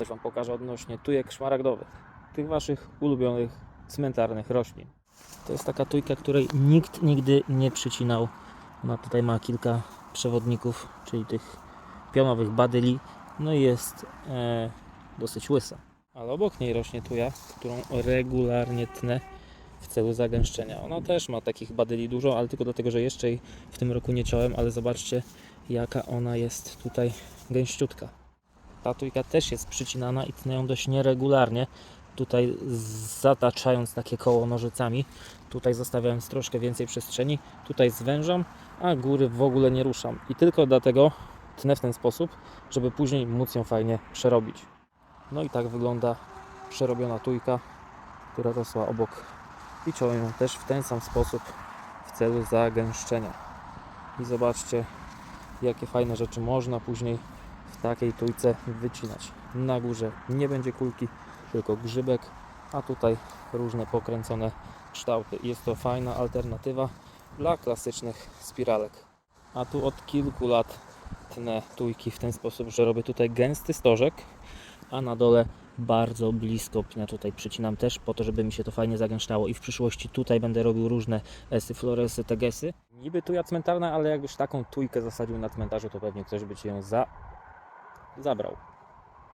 coś Wam pokażę odnośnie tujek szmaragdowych. Tych Waszych ulubionych cmentarnych roślin. To jest taka tujka, której nikt nigdy nie przycinał. Ona tutaj ma kilka przewodników, czyli tych pionowych badyli. No i jest e, dosyć łysa. Ale obok niej rośnie tuja, którą regularnie tnę w celu zagęszczenia. Ona też ma takich badyli dużo, ale tylko dlatego, że jeszcze jej w tym roku nie ciąłem, ale zobaczcie jaka ona jest tutaj gęściutka. Ta tujka też jest przycinana i tnę ją dość nieregularnie. Tutaj zataczając takie koło nożycami, tutaj zostawiając troszkę więcej przestrzeni, tutaj zwężam, a góry w ogóle nie ruszam. I tylko dlatego tnę w ten sposób, żeby później móc ją fajnie przerobić. No i tak wygląda przerobiona tujka, która rosła obok i ciąłem ją też w ten sam sposób w celu zagęszczenia. I zobaczcie, jakie fajne rzeczy można później w takiej tujce wycinać. Na górze nie będzie kulki, tylko grzybek, a tutaj różne pokręcone kształty. Jest to fajna alternatywa dla klasycznych spiralek. A tu od kilku lat tnę tujki w ten sposób, że robię tutaj gęsty stożek, a na dole bardzo blisko pnę tutaj przycinam też po to, żeby mi się to fajnie zagęszczało i w przyszłości tutaj będę robił różne esy, floresy, tegesy. Niby tuja cmentarna, ale jakbyś taką tujkę zasadził na cmentarzu, to pewnie ktoś by ci ją za... zabrał.